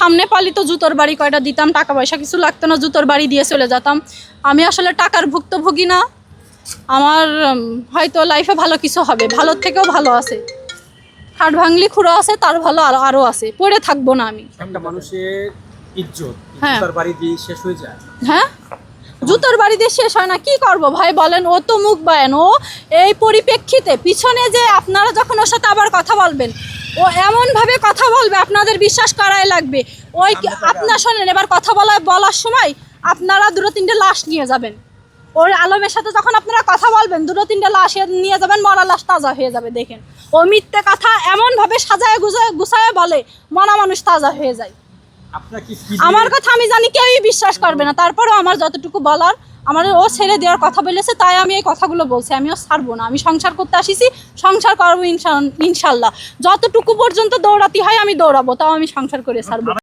সামনে পালি তো জুতোর বাড়ি কয়টা দিতাম টাকা পয়সা কিছু লাগতো না জুতোর বাড়ি দিয়ে চলে যেতাম। আমি আসলে টাকার ভুক্তভোগী না। আমার হয়তো লাইফে ভালো কিছু হবে ভালোর থেকেও ভালো আছে। হাট ভাঙলি খুঁড়ো আছে তার ভালো আরও আরও আছে পড়ে থাকব না আমি। একটা মানুষের ইজ্জত হ্যাঁ। বাড়ি দিয়ে শেষ হয়ে যায়। হ্যাঁ? জুতোর বাড়িতে শেষ হয় না কি করব? ভাই বলেন ও তো মুখ বায়ান ও এই পরিপ্রেক্ষিতে পিছনে যে আপনারা যখন ওর সাথে আবার কথা বলবেন ও এমনভাবে কথা বলবে আপনাদের বিশ্বাস করাই লাগবে। ওই আপনার শোনেন এবার কথা বলা বলার সময় আপনারা দুটো তিনটে লাশ নিয়ে যাবেন। ওর আলমের সাথে যখন আপনারা কথা বলবেন দুটো তিনটে লাশ নিয়ে যাবেন মরা লাশ তাজা হয়ে যাবে দেখেন। ও মিথ্যে কথা এমনভাবে সাজায় গুজায় গুছায় বলে মনা মানুষ তাজা হয়ে যায়। আমার কথা আমি জানি, কেউই বিশ্বাস করবে না। তারপরেও আমার যতটুকু বলার, আমার ও ছেড়ে দেওয়ার কথা বলেছে, তাই আমি এই কথাগুলো বলছি। আমিও ছাড়বো না। আমি সংসার করতে আসিছি, সংসার করব ইনশাল্লাহ। যতটুকু পর্যন্ত দৌড়াতে হয়, আমি দৌড়াবো, তাও আমি সংসার করে ছাড়বো।